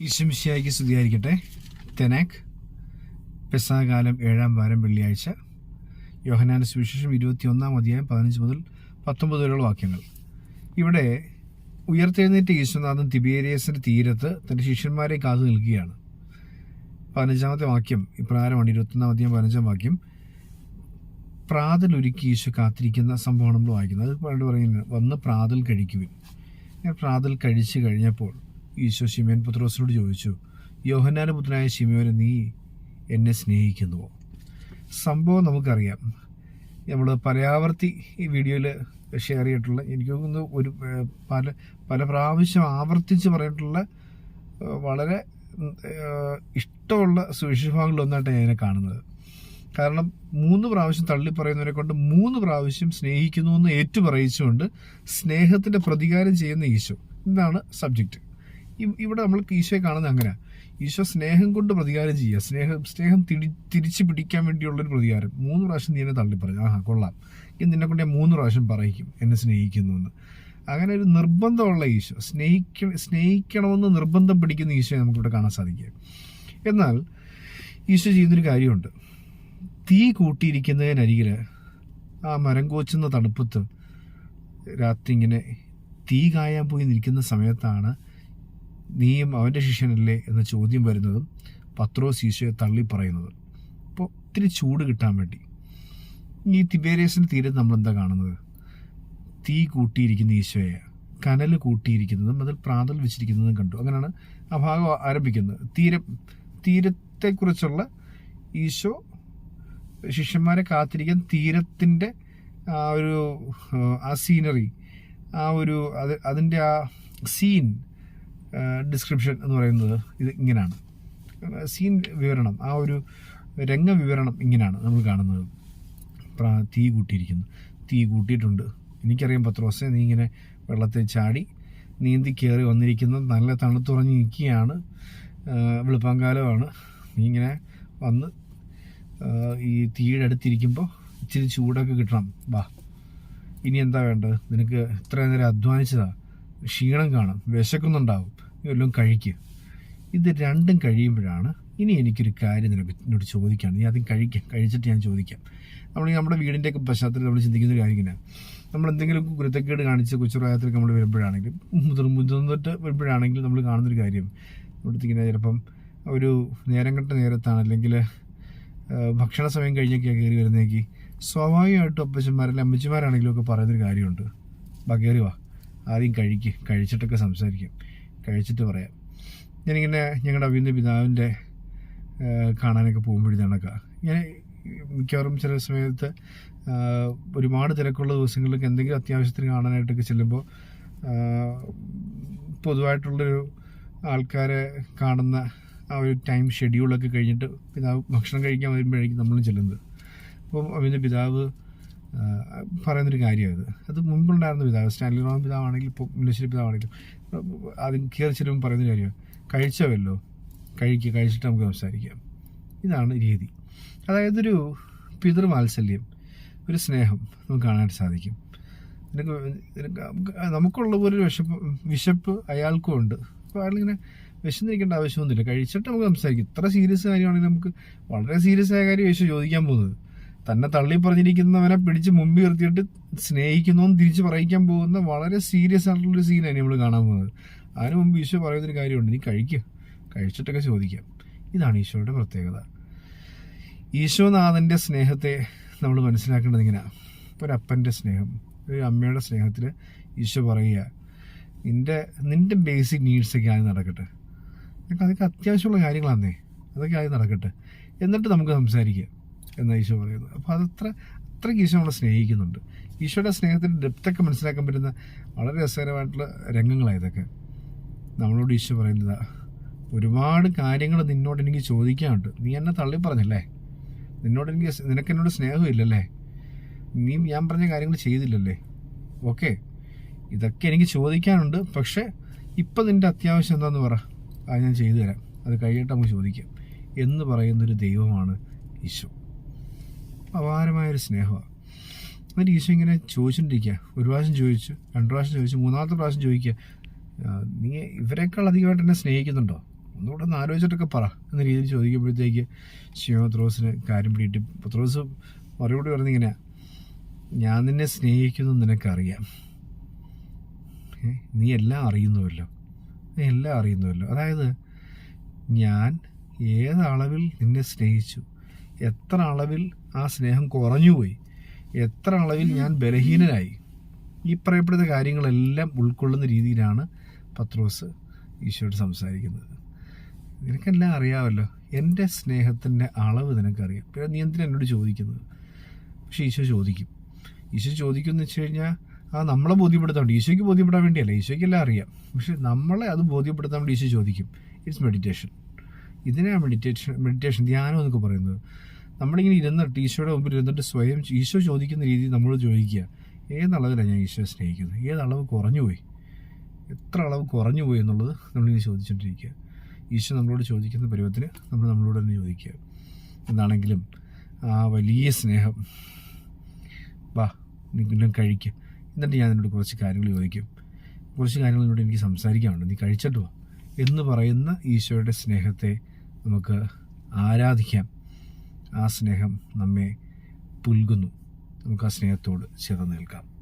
ഈശ്വമിശിയായിക്ക് സ്തുതിയായിരിക്കട്ടെ. തെനാക് പെസാകാലം ഏഴാം വാരം വെള്ളിയാഴ്ച. യോഹനാന സുവിശേഷം ഇരുപത്തി ഒന്നാം അധ്യായം പതിനഞ്ച് മുതൽ പത്തൊമ്പത് വരെയുള്ള വാക്യങ്ങൾ. ഇവിടെ ഉയർത്തെഴുന്നേറ്റ ഈശ്വനാഥൻ തിബേരിയസിന്റെ തീരത്ത് തന്റെ ശിഷ്യന്മാരെ കാത്തു നിൽക്കുകയാണ്. പതിനഞ്ചാമത്തെ വാക്യം ഇപ്രകാരമാണ് ഇരുപത്തൊന്നാം അധ്യായം പതിനഞ്ചാം വാക്യം. പ്രാതൽ ഒരുക്കി ഈശോ കാത്തിരിക്കുന്ന സംഭവമാണ് നമ്മൾ വായിക്കുന്നത്. അത് പണ്ട് പറയുന്നത് വന്ന് പ്രാതൽ കഴിക്കുവിൻ. പ്രാതൽ കഴിച്ചു കഴിഞ്ഞപ്പോൾ ഈശോ ശിമേൻ പുത്രോസിനോട് ചോദിച്ചു യോഹന്നാന പുത്രനായ ശിമയോനെ നീ എന്നെ സ്നേഹിക്കുന്നുവോ? സംഭവം നമുക്കറിയാം. നമ്മൾ പലയാവർത്തി ഈ വീഡിയോയിൽ ഷെയർ ചെയ്തിട്ടുള്ള എനിക്ക് തോന്നുന്നു ഒരു പല പല പ്രാവശ്യം ആവർത്തിച്ച് പറഞ്ഞിട്ടുള്ള വളരെ ഇഷ്ടമുള്ള സുവിശേഷഭാഗങ്ങളിലൊന്നായിട്ടാണ് ഞാൻ ഇതിനെ കാണുന്നത്. കാരണം മൂന്ന് പ്രാവശ്യം തള്ളി പറയുന്നവരെ കൊണ്ട് മൂന്ന് പ്രാവശ്യം സ്നേഹിക്കുന്നു എന്ന് ഏറ്റു സ്നേഹത്തിന്റെ പ്രതികാരം ചെയ്യുന്ന ഈശോ. ഇതാണ് സബ്ജക്റ്റ്. ഇവിടെ നമ്മൾ ഈശോയെ കാണുന്നത് അങ്ങനെ. ഈശോ സ്നേഹം കൊണ്ട് പ്രതികാരം ചെയ്യുക. സ്നേഹം സ്നേഹം തിരി തിരിച്ചു പിടിക്കാൻ വേണ്ടിയുള്ളൊരു പ്രതികാരം. മൂന്ന് പ്രാവശ്യം നീ എന്നെ തള്ളി പറഞ്ഞു ആഹാ കൊള്ളാം. ഇത് നിന്നെ കൊണ്ട് ഞാൻ മൂന്ന് പ്രാവശ്യം പറയിക്കും. എന്നെ സ്നേഹിക്കുന്നു എന്ന്. അങ്ങനെ ഒരു നിർബന്ധമുള്ള ഈശോ സ്നേഹിക്ക സ്നേഹിക്കണമെന്ന് നിർബന്ധം പിടിക്കുന്ന ഈശോയെ നമുക്കിവിടെ കാണാൻ സാധിക്കുക. എന്നാൽ ഈശോ ചെയ്യുന്നൊരു കാര്യമുണ്ട്. തീ കൂട്ടിയിരിക്കുന്നതിനരികിൽ ആ മരം കോച്ചുന്ന തണുപ്പത്ത് രാത്രി ഇങ്ങനെ തീ കായാൻ പോയി നിൽക്കുന്ന സമയത്താണ് നീയും അവന്റെ ശിഷ്യനല്ലേ എന്ന ചോദ്യം വരുന്നതും പത്രോസ് ഈശോയെ തള്ളി പറയുന്നത് അപ്പോൾ ഒത്തിരി ചൂട് കിട്ടാൻ വേണ്ടി. ഈ തിബേരിയസിന്റെ തീരത്ത് നമ്മളെന്താ കാണുന്നത്? തീ കൂട്ടിയിരിക്കുന്ന ഈശോയെ കനൽ കൂട്ടിയിരിക്കുന്നതും അതിൽ പ്രാതൽ വെച്ചിരിക്കുന്നതും കണ്ടു. അങ്ങനെയാണ് ആ ഭാഗം ആരംഭിക്കുന്നത്. തീരം തീരത്തെക്കുറിച്ചുള്ള ഈശോ ശിഷ്യന്മാരെ കാത്തിരിക്കാൻ തീരത്തിന്റെ ആ ഒരു ആ സീനറി ആ ഒരു അത് അതിന്റെ ആ സീൻ ഡിസ്ക്രിപ്ഷൻ എന്ന് പറയുന്നത് ഇത് ഇങ്ങനെയാണ് സീൻ വിവരണം ആ ഒരു രംഗ വിവരണം ഇങ്ങനെയാണ് നമ്മൾ കാണുന്നത്. തീ കൂട്ടിയിരിക്കുന്നു. തീ കൂട്ടിയിട്ടുണ്ട്. എനിക്കറിയാം പത്രോസെ നീ ഇങ്ങനെ വെള്ളത്തിൽ ചാടി നീന്തി കയറി വന്നിരിക്കുന്നത് നല്ല തണുത്തുറഞ്ഞ് നിൽക്കുകയാണ്. വെളുപ്പാങ്കാലമാണ്. നീ ഇങ്ങനെ വന്ന് ഈ തീയുടെ അടുത്തിരിക്കുമ്പോൾ ഇച്ചിരി ചൂടൊക്കെ കിട്ടണം. വാ. ഇനി എന്താ വേണ്ടത്? നിനക്ക് ഇത്ര നേരം അധ്വാനിച്ചതാണ് ക്ഷീണം കാണും. വിശക്കുന്നുണ്ടാവും. വല്ലതും കഴിക്കുക ഇത് രണ്ടും കഴിയുമ്പോഴാണ് ഇനി എനിക്കൊരു കാര്യം നിനക്ക് എന്നോട് ചോദിക്കാണ് നീ ആദ്യം കഴിക്കാം. കഴിച്ചിട്ട് ഞാൻ ചോദിക്കാം. നമ്മൾ നമ്മുടെ വീടിന്റെയൊക്കെ പശ്ചാത്തലത്തിൽ നമ്മൾ ചിന്തിക്കുന്ന ഒരു കാര്യം ഇങ്ങനെ. നമ്മൾ എന്തെങ്കിലും കുരുത്തക്കേട് കാണിച്ച് കൊച്ചുപ്രായത്തിൽ നമ്മൾ വരുമ്പോഴാണെങ്കിൽ മുതിർ മുതിർന്നിട്ട് വരുമ്പോഴാണെങ്കിൽ നമ്മൾ കാണുന്നൊരു കാര്യം. ഇവിടുത്തെ ഇങ്ങനെ ചിലപ്പം ഒരു നേരം കെട്ട നേരത്താണ് അല്ലെങ്കിൽ ഭക്ഷണ സമയം കഴിഞ്ഞൊക്കെ കയറി വരുന്നേക്ക് സ്വാഭാവികമായിട്ടും അപ്പച്ചന്മാരല്ല അമ്മച്ചിമാരാണെങ്കിലും ഒക്കെ പറയുന്നൊരു കാര്യമുണ്ട്. ബാ കയറി വാ. ആദ്യം കഴിക്കുക കഴിച്ചിട്ടൊക്കെ സംസാരിക്കാം. കഴിച്ചിട്ട് പറയാം. ഞാനിങ്ങനെ ഞങ്ങളുടെ അഭിന്റെ പിതാവിന്റെ കാണാനൊക്കെ പോകുമ്പോഴത്തേണൊക്കെ ഞാൻ മിക്കവാറും ചില സമയത്ത് ഒരുപാട് തിരക്കുള്ള ദിവസങ്ങളിലൊക്കെ എന്തെങ്കിലും അത്യാവശ്യത്തിന് കാണാനായിട്ടൊക്കെ ചെല്ലുമ്പോൾ പൊതുവായിട്ടുള്ളൊരു ആൾക്കാരെ കാണുന്ന ആ ഒരു ടൈം ഷെഡ്യൂളൊക്കെ കഴിഞ്ഞിട്ട് പിതാവ് ഭക്ഷണം കഴിക്കാൻ വരുമ്പോഴേക്കും നമ്മളും ചെല്ലുന്നത്. അപ്പം അവന്റെ പിതാവ് പറയുന്നൊരു കാര്യമാണ് അത്. മുമ്പുണ്ടായിരുന്ന പിതാവ് സ്റ്റാൻലി റോമൻ പിതാവാണെങ്കിലും ഇപ്പോൾ മുല്ലശ്ശേരി പിതാവാണെങ്കിലും ആദ്യം കയറി പറയുന്നൊരു പറയുന്ന കാര്യമാണ് കഴിച്ചവല്ലോ കഴിക്കുക കഴിച്ചിട്ട് നമുക്ക് സംസാരിക്കാം. ഇതാണ് രീതി. അതായത് ഒരു പിതൃവാത്സല്യം ഒരു സ്നേഹം നമുക്ക് കാണാനായിട്ട് സാധിക്കും. നിനക്ക് നമുക്കുള്ള പോലെ ഒരു വിശപ്പ് വിശപ്പ് അയാൾക്കും ഉണ്ട്. അപ്പോൾ അയാളിങ്ങനെ വിശന്നിരിക്കേണ്ട ആവശ്യമൊന്നുമില്ല. കഴിച്ചിട്ട് നമുക്ക് സംസാരിക്കും. ഇത്ര സീരിയസ് കാര്യമാണെങ്കിൽ നമുക്ക് വളരെ സീരിയസ് ആയ കാര്യം യേശു ചോദിക്കാൻ പോകുന്നത്. തന്നെ തള്ളി പറഞ്ഞിരിക്കുന്നവനെ പിടിച്ച് മുമ്പിൽ നിർത്തിയിട്ട് സ്നേഹിക്കുന്നവൻ തിരിച്ച് പറയിക്കാൻ പോകുന്ന വളരെ സീരിയസ് ആയിട്ടുള്ളൊരു സീനാണ് നമ്മൾ കാണാൻ പോകുന്നത്. അതിന് മുമ്പ് ഈശോ പറയുന്നൊരു കാര്യമുണ്ട്. നീ കഴിക്കുക കഴിച്ചിട്ടൊക്കെ ചോദിക്കാം. ഇതാണ് ഈശോയുടെ പ്രത്യേകത. ഈശോനാഥന്റെ സ്നേഹത്തെ നമ്മൾ മനസ്സിലാക്കേണ്ടത് ഇങ്ങനെയാണ് ഒരപ്പന്റെ സ്നേഹം ഒരു അമ്മയുടെ സ്നേഹത്തിൽ ഈശോ പറയുക നിന്റെ നിന്റെ ബേസിക് നീഡ്സൊക്കെ ആദ്യം നടക്കട്ടെ. അതൊക്കെ അതൊക്കെ അത്യാവശ്യമുള്ള കാര്യങ്ങളാന്നേ. അതൊക്കെ ആദ്യം നടക്കട്ടെ. എന്നിട്ട് നമുക്ക് സംസാരിക്കാം. എന്നാണ് ഈശോ പറയുന്നത് അപ്പോൾ അതത്ര അത്രയ്ക്ക് ഈശോ നമ്മളെ സ്നേഹിക്കുന്നുണ്ട്. ഈശോയുടെ സ്നേഹത്തിന്റെ ഡെപ്തൊക്കെ മനസ്സിലാക്കാൻ പറ്റുന്ന വളരെ രസകരമായിട്ടുള്ള രംഗങ്ങളാണ് ഇതൊക്കെ. നമ്മളോട് ഈശോ പറയുന്നത് ഒരുപാട് കാര്യങ്ങൾ നിന്നോട് എനിക്ക് ചോദിക്കാനുണ്ട്. നീ എന്നെ തള്ളി പറഞ്ഞല്ലേ? നിന്നോട് എനിക്ക് നിനക്ക് എന്നോട് സ്നേഹമില്ലല്ലേ? നീ ഞാൻ പറഞ്ഞ കാര്യങ്ങൾ ചെയ്തില്ലല്ലേ? ഓക്കെ. ഇതൊക്കെ എനിക്ക് ചോദിക്കാനുണ്ട് പക്ഷേ ഇപ്പം നിന്റെ അത്യാവശ്യം എന്താന്ന് പറ. അത് ഞാൻ ചെയ്തു തരാം. അത് കഴിയട്ട് നമുക്ക് ചോദിക്കാം. എന്ന് പറയുന്നൊരു ദൈവമാണ് ഈശോ. അപാരമായൊരു സ്നേഹമാണ് എന്നിട്ട് ഈശോ ഇങ്ങനെ ചോദിച്ചുകൊണ്ടിരിക്കുക ഒരു പ്രാവശ്യം ചോദിച്ചു രണ്ട് പ്രാവശ്യം ചോദിച്ചു മൂന്നാമത്തെ പ്രാവശ്യം ചോദിക്കുക നീ ഇവരെക്കാൾ അധികമായിട്ട് എന്നെ സ്നേഹിക്കുന്നുണ്ടോ? ഒന്നുകൂടെ ഒന്ന് ആലോചിച്ചിട്ടൊക്കെ പറ എന്ന രീതിയിൽ ചോദിക്കുമ്പോഴത്തേക്ക് ശിവ പത്രോസിന് കാര്യം പിടിയിട്ട് പത്രോസ് മറുപടി പറഞ്ഞിങ്ങനെ ഞാൻ നിന്നെ സ്നേഹിക്കുന്നു നിനക്കറിയാം. നീ എല്ലാം അറിയുന്നുവല്ലോ. നീ എല്ലാം അറിയുന്നുവല്ലോ. അതായത് ഞാൻ ഏത് അളവിൽ നിന്നെ സ്നേഹിച്ചു എത്ര അളവിൽ ആ സ്നേഹം കുറഞ്ഞുപോയി. എത്ര അളവിൽ ഞാൻ ബലഹീനനായി. ഈ പറയപ്പെടുന്ന കാര്യങ്ങളെല്ലാം ഉൾക്കൊള്ളുന്ന രീതിയിലാണ് പത്രോസ് ഈശോയോട് സംസാരിക്കുന്നത്. നിനക്കെല്ലാം അറിയാമല്ലോ എന്റെ സ്നേഹത്തിന്റെ അളവ് നിനക്കറിയാം. പിന്നെ നീ എന്നോട് ചോദിക്കുന്നത്? പക്ഷെ ഈശോ ചോദിക്കും. ഈശോ ചോദിക്കുമെന്ന് വെച്ച് കഴിഞ്ഞാൽ ആ നമ്മളെ ബോധ്യപ്പെടുത്താൻ ഈശോയ്ക്ക് ബോധ്യപ്പെടാൻ വേണ്ടിയല്ല ഈശോയ്ക്കെല്ലാം അറിയാം. പക്ഷെ നമ്മളെ അത് ബോധ്യപ്പെടുത്താൻ വേണ്ടി ഈശോ ചോദിക്കും. ഇറ്റ്സ് മെഡിറ്റേഷൻ ഇതിനാണ് മെഡിറ്റേഷൻ മെഡിറ്റേഷൻ ധ്യാനം എന്നൊക്കെ പറയുന്നത്. നമ്മളിങ്ങനെ ഇരുന്നിട്ട് ഈശോയുടെ മുമ്പിൽ ഇരുന്നിട്ട് സ്വയം ഈശോ ചോദിക്കുന്ന രീതിയിൽ നമ്മൾ ചോദിക്കുക ഏതളവിലാണ് ഞാൻ ഈശോയെ സ്നേഹിക്കുന്നത്? ഏതളവ് കുറഞ്ഞു പോയി? എത്ര അളവ് കുറഞ്ഞു പോയി എന്നുള്ളത് നമ്മളിങ്ങനെ ചോദിച്ചുകൊണ്ടിരിക്കുക ഈശോ നമ്മളോട് ചോദിക്കുന്ന പരുവത്തിന് നമ്മൾ നമ്മളോട് തന്നെ ചോദിക്കുക. എന്താണെങ്കിലും ആ വലിയ സ്നേഹം വാ നീ പിന്നെ കഴിക്കുക എന്നിട്ട് ഞാൻ നിന്നോട് കുറച്ച് കാര്യങ്ങൾ ചോദിക്കും. കുറച്ച് കാര്യങ്ങൾ നിന്നോട് എനിക്ക് സംസാരിക്കാനുണ്ട്. നീ കഴിച്ചിട്ട് എന്ന് പറയുന്ന ഈശോയുടെ സ്നേഹത്തെ നമുക്ക് ആരാധിക്കാം. ആ സ്നേഹം നമ്മെ പുൽകുന്നു. നമുക്ക് ആ സ്നേഹത്തോട് ചേർന്ന് നിൽക്കാം.